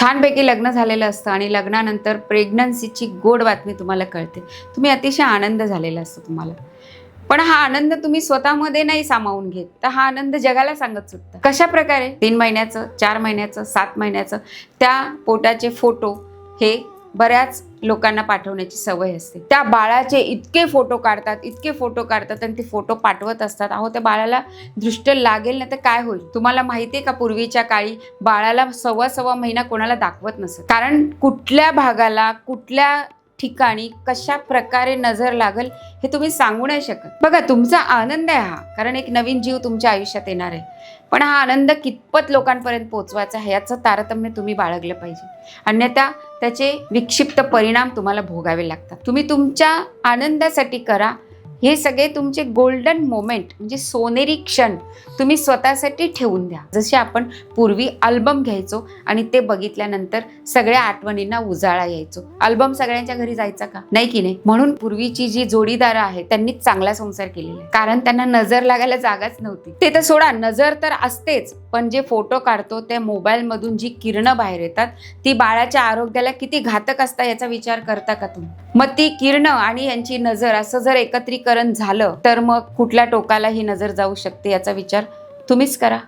छानपैकी लग्न झालेलं असतं आणि लग्नानंतर प्रेग्नन्सीची गोड बातमी तुम्हाला कळते. तुम्ही अतिशय आनंद झालेला असतो तुम्हाला. पण हा आनंद तुम्ही स्वतःमध्ये नाही सामावून घेत. तर हा आनंद जगाला सांगत सुटता. कशा प्रकारे? तीन महिन्याचं चार महिन्याचं सात महिन्याचं त्या पोटाचे फोटो हे बऱ्याच लोकांना पाठवण्याची सवय असते. त्या बाळाचे इतके फोटो काढतात इतके फोटो काढतात आणि ते फोटो पाठवत असतात. अहो त्या बाळाला दृष्ट लागेल ना तर काय होईल? तुम्हाला माहिती आहे का पूर्वीच्या काळी बाळाला सव्वा सव्वा महिना कोणाला दाखवत नसत. कारण कुठल्या भागाला कुठल्या ठिकाणी कशा प्रकारे नजर लागल हे तुम्ही सांगू नाही शकत. बघा तुमचा आनंद आहे हा कारण एक नवीन जीव तुमच्या आयुष्यात येणार आहे. पण हा आनंद कितपत लोकांपर्यंत पोचवायचा आहे याचं तारतम्य तुम्ही बाळगलं पाहिजे. अन्यथा त्याचे विक्षिप्त परिणाम तुम्हाला भोगावे लागतात. तुम्ही तुमच्या आनंदासाठी करा हे सगळे तुमचे गोल्डन मोमेंट म्हणजे सोनेरी क्षण तुम्ही स्वतःसाठी ठेवून द्या. जसे आपण पूर्वी अल्बम घ्यायचो आणि ते बघितल्यानंतर सगळ्या आठवणींना उजाळा यायचो. अल्बम सगळ्यांच्या घरी जायचा का? नाही की नाही? म्हणून पूर्वीची जी जोडीदार आहे त्यांनी चांगला संसार केलेला कारण त्यांना नजर लागायला जागाच नव्हती. ते तर सोडा नजर तर असतेच पण जे फोटो काढतो त्या मोबाईलमधून जी किरणं बाहेर येतात ती बाळाच्या आरोग्याला किती घातक असतात याचा विचार करता का तुम्ही? मग ती किरणं आणि यांची नजर असं जर लसीकरण झालं तर मग कुठल्या टोकालाही नजर जाऊ शकते याचा विचार तुम्हीच करा.